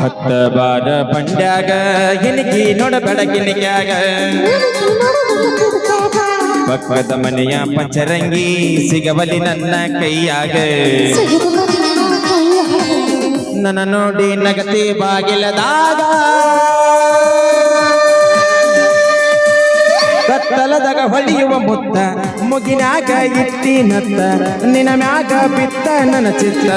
ಹತ್ತ ಬಾರ ಬಂಡ್ಯಾಗ ಗಿನಿಕಿ ನೋಡ ಬೆಳಗಿನಿಕ್ಯಾಗ ಪಕ್ಕದ ಮನೆಯ ಪಂಚರಂಗಿ ಸಿಗವಲಿ ನನ್ನ ಕೈಯಾಗ. ನನ್ನ ನೋಡಿ ನಗತಿ ಬಾಗಿಲದಾಗ. ಕತ್ತಲದಾಗ ಹೊಳೆಯುವ ಮುತ್ತ, ಮುಗಿನಾಗ ಇಟ್ಟಿನತ್ತ. ನಿನ ಮ್ಯಾಗ ಬಿತ್ತ ನನ್ನ ಚಿತ್ತ.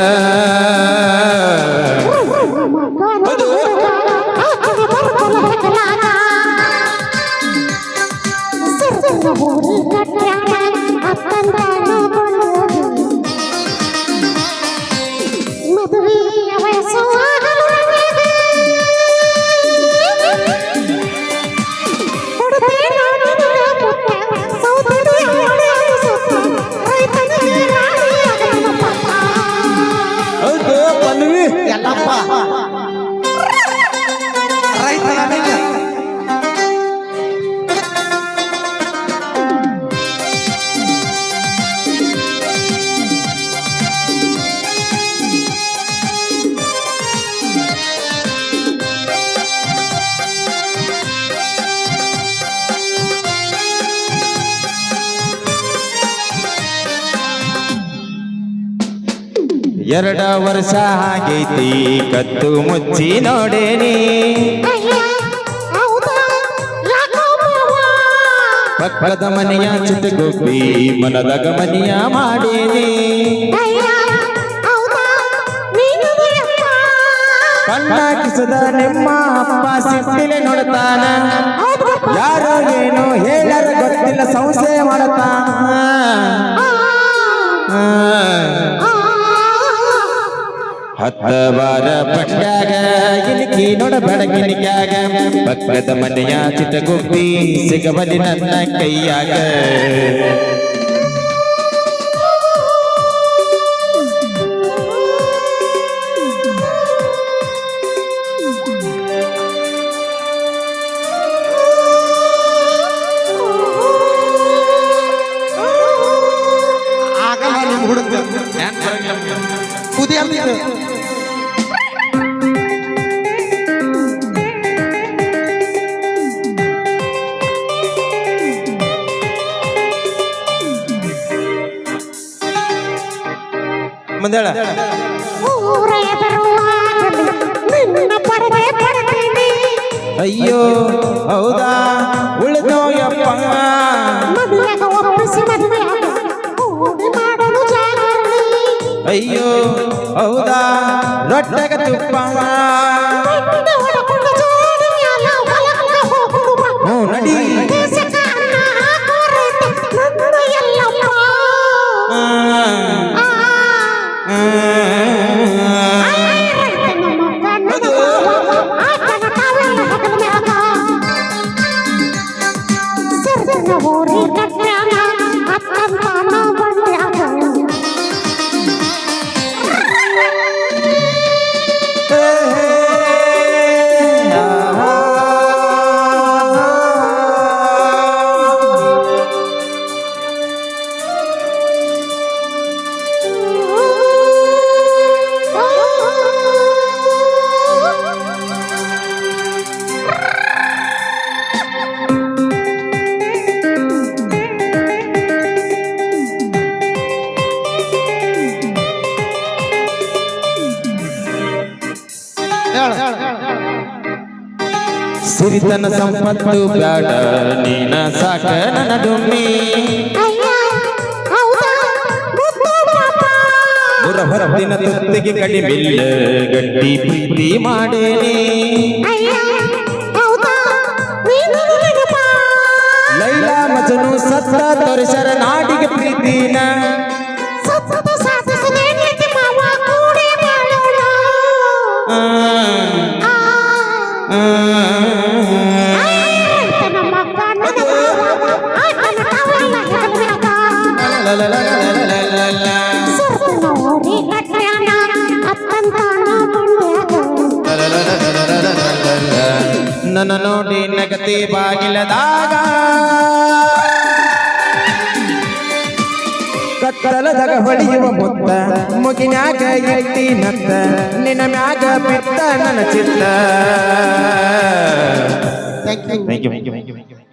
ಎಲ್ಲಪ್ಪ ಎರಡ ವರ್ಷ ಆಗೈತಿ, ಕತ್ತು ಮುಚ್ಚಿ ನೋಡೇನಿ. ಪಕ್ಕದ ಮನೆಯ ಚಿತ್ರಗೊಬ್ಬಿ ಮನದ ಗಮನಿಯ ಮಾಡೇನಿ. ಕಣ್ಣಾಕಿಸದ ನಿಮ್ಮ ಅಪ್ಪ ಸಿಕ್ಕಿಲೆ ನೋಡುತ್ತಾನ. ಯಾರು ಏನು ಹೇಳರ ಗೊತ್ತಿಲ್ಲ, ಸಂಶಯ ಮಾಡುತ್ತಾನ. ಹತ್ತವಾರ ಪಕ್ಕಾಗ ಇಲಕಿ ನೋಡ ಬೆಳಗಿನಿಗಾಗ ಪಕ್ಕದ ಮನೆಯ ಚಿತ್ರಗುಪ್ಪಿ ಸಿಗಬಲಿ ನನ್ನ ಕೈಯಾಗ. ಅಯ್ಯೋ ಹೌದಾ? ಉಳಿದೋಯಪ್ಪ. ಅಯ್ಯೋ. ಹೌದಾ? ರೊಟ್ಟೆಗ ತುಪ್ಪ ಸಿರಿತನ ಸಂಪತ್ತು ಬ್ಯಾಡ, ನೀನ ಸಾಕ ನನ್ನ ದುಮ್ಮಿ. ಹೊರ ಹೊರತಿನ ತುತ್ತಿಗೆ ಕಡಿಮಿಲ್ಲ ಗಟ್ಟಿ ಪ್ರೀತಿ ಮಾಡೇನಿ. ಲೈಲಾ ಮಜನು ಸತ್ತ ತೋರಿಸರ ನಾಡಿಗೆ ಪ್ರೀತಿನ ನನ್ನ ನೋಡಿ ನಗತಿ ಬಾಗಿಲದಾಗ. ಕತ್ತಲದಾಗ ಹೊಳೆಯುವ ಮುತ್ತ ಮುಗಿನ್ಯಾಗ ಎತ್ತಿ ನತ್ತ ನಿನ್ನ ಮ್ಯಾಗ ಬಿತ್ತ ನನ್ನ ಚಿತ್ತ. Thank you thank you